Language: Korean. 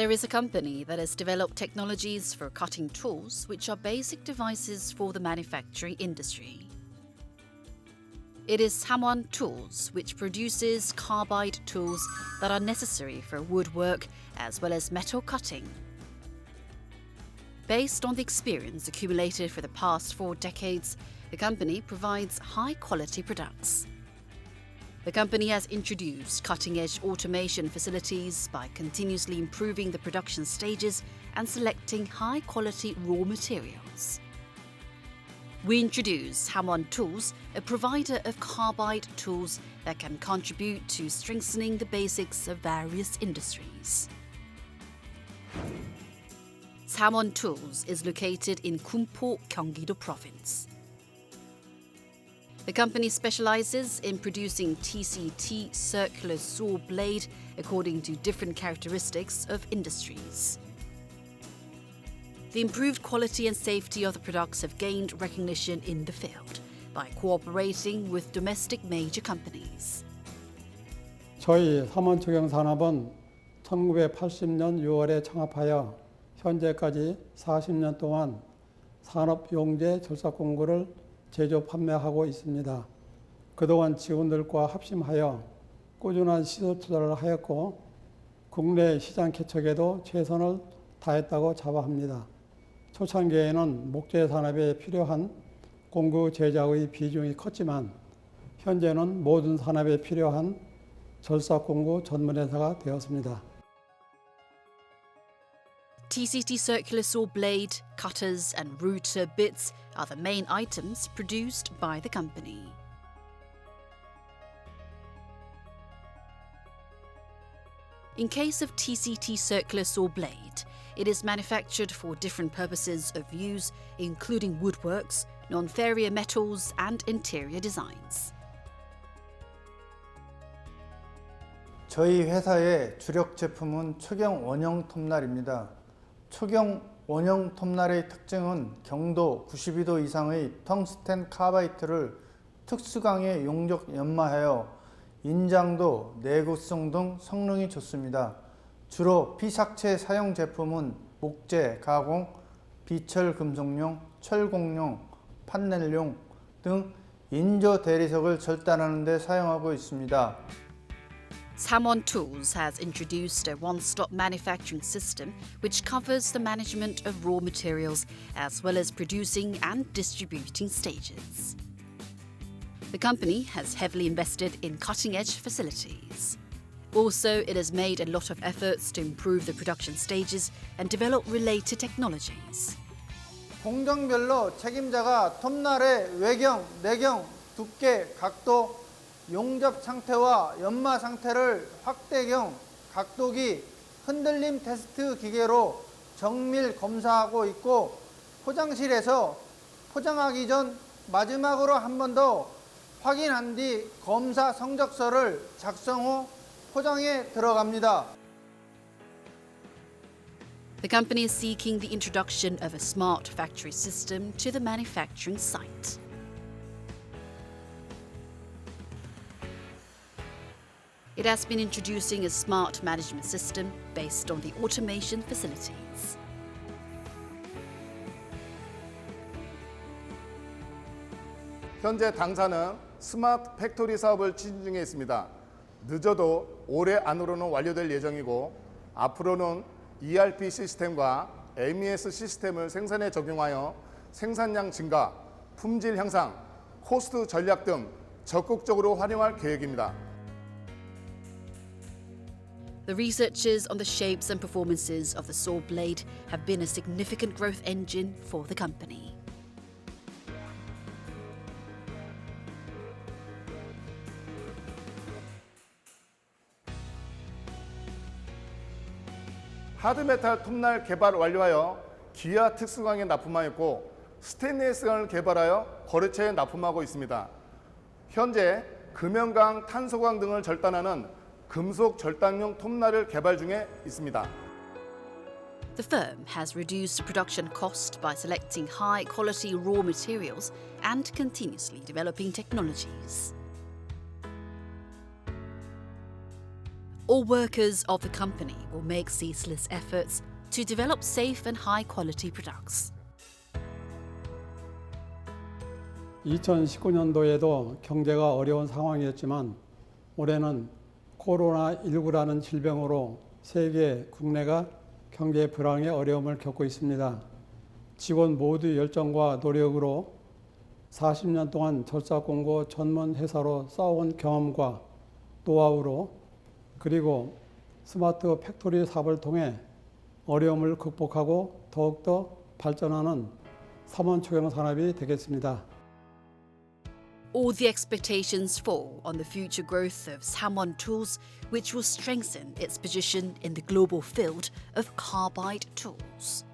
There is a company that has developed technologies for cutting tools, which are basic devices for the manufacturing industry. It is Hamon Tools, which produces carbide tools that are necessary for woodwork as well as metal cutting. Based on the experience accumulated for the past four decades, the company provides high quality products. The company has introduced cutting edge automation facilities by continuously improving the production stages and selecting high quality raw materials. We introduce Hamon Tools, a provider of carbide tools that can contribute to strengthening the basics of various industries. Hamon Tools is located in Kumpo, Gyeonggi-do Province. The company specializes in producing TCT circular saw blade according to different characteristics of industries. The improved quality and safety of the products have gained recognition in the field by cooperating with domestic major companies. 저희 삼원초경산업은 1980년 6월에 창업하여 현재까지 40년 동안 산업용제 절삭공구를 제조 판매하고 있습니다. 그동안 직원들과 합심하여 꾸준한 시설 투자를 하였고 국내 시장 개척에도 최선을 다했다고 자부합니다. 초창기에는 목재 산업에 필요한 공구 제작의 비중이 컸지만 현재는 모든 산업에 필요한 절삭 공구 전문 회사가 되었습니다. TCT circular saw blade, cutters, and router bits are the main items produced by the company. In case of TCT circular saw blade, it is manufactured for different purposes of use, including woodworks, non ferrier metals, and interior designs. 저희 회사의 주력 제품은 초경 원형 톱날입니다. 초경 원형 톱날의 특징은 경도 92도 이상의 텅스텐 카바이트를 특수강에 용적 연마하여 인장도 내구성 등 성능이 좋습니다. 주로 피삭체 사용 제품은 목재, 가공, 비철 금속용, 철공용, 판넬용 등 인조 대리석을 절단하는 데 사용하고 있습니다. Samon Tools has introduced a one stop manufacturing system which covers the management of raw materials as well as producing and distributing stages. The company has heavily invested in cutting edge facilities. Also, it has made a lot of efforts to improve the production stages and develop related technologies. 공정별로 책임자가 톱날의 외경, 내경, 두께, 각도, 용접 상태와 연마 상태를 확대경, 각도기, 흔들림 테스트 기계로 정밀 검사하고 있고 포장실에서 포장하기 전 마지막으로 한 번 더 확인한 뒤 검사 성적서를 작성 후 포장에 들어갑니다. The company is seeking the introduction of a smart factory system to the manufacturing site. It has been introducing a smart management system based on the automation facilities. 현재 당사는 스마트 팩토리 사업을 추진 중에 있습니다. 늦어도 올해 안으로는 완료될 예정이고 앞으로는 ERP 시스템과 MES 시스템을 생산에 적용하여 생산량 증가, 품질 향상, 코스트 전략 등 적극적으로 활용할 계획입니다. The researches on the shapes and performances of the saw blade have been a significant growth engine for the company. 하드메탈 톱날 개발 완료하여 기아 특수강에 납품하였고 스테인리스 강을 개발하여 거래처에 납품하고 있습니다. 현재 금연강, 탄소강 등을 절단하는 금속 절단용 톱날을 개발 중에 있습니다. The firm has reduced production cost by selecting high quality raw materials and continuously developing technologies. All workers of the company will make ceaseless efforts to develop safe and high quality products. 2019년도에도 경제가 어려운 상황이었지만 올해는 코로나19라는 질병으로 세계 국내가 경제 불황의 어려움을 겪고 있습니다. 직원 모두 열정과 노력으로 40년 동안 절삭 공고 전문 회사로 쌓아온 경험과 노하우로 그리고 스마트 팩토리 사업을 통해 어려움을 극복하고 더욱더 발전하는 삼원 초경 산업이 되겠습니다. All the expectations fall on the future growth of Samon Tools, which will strengthen its position in the global field of carbide tools.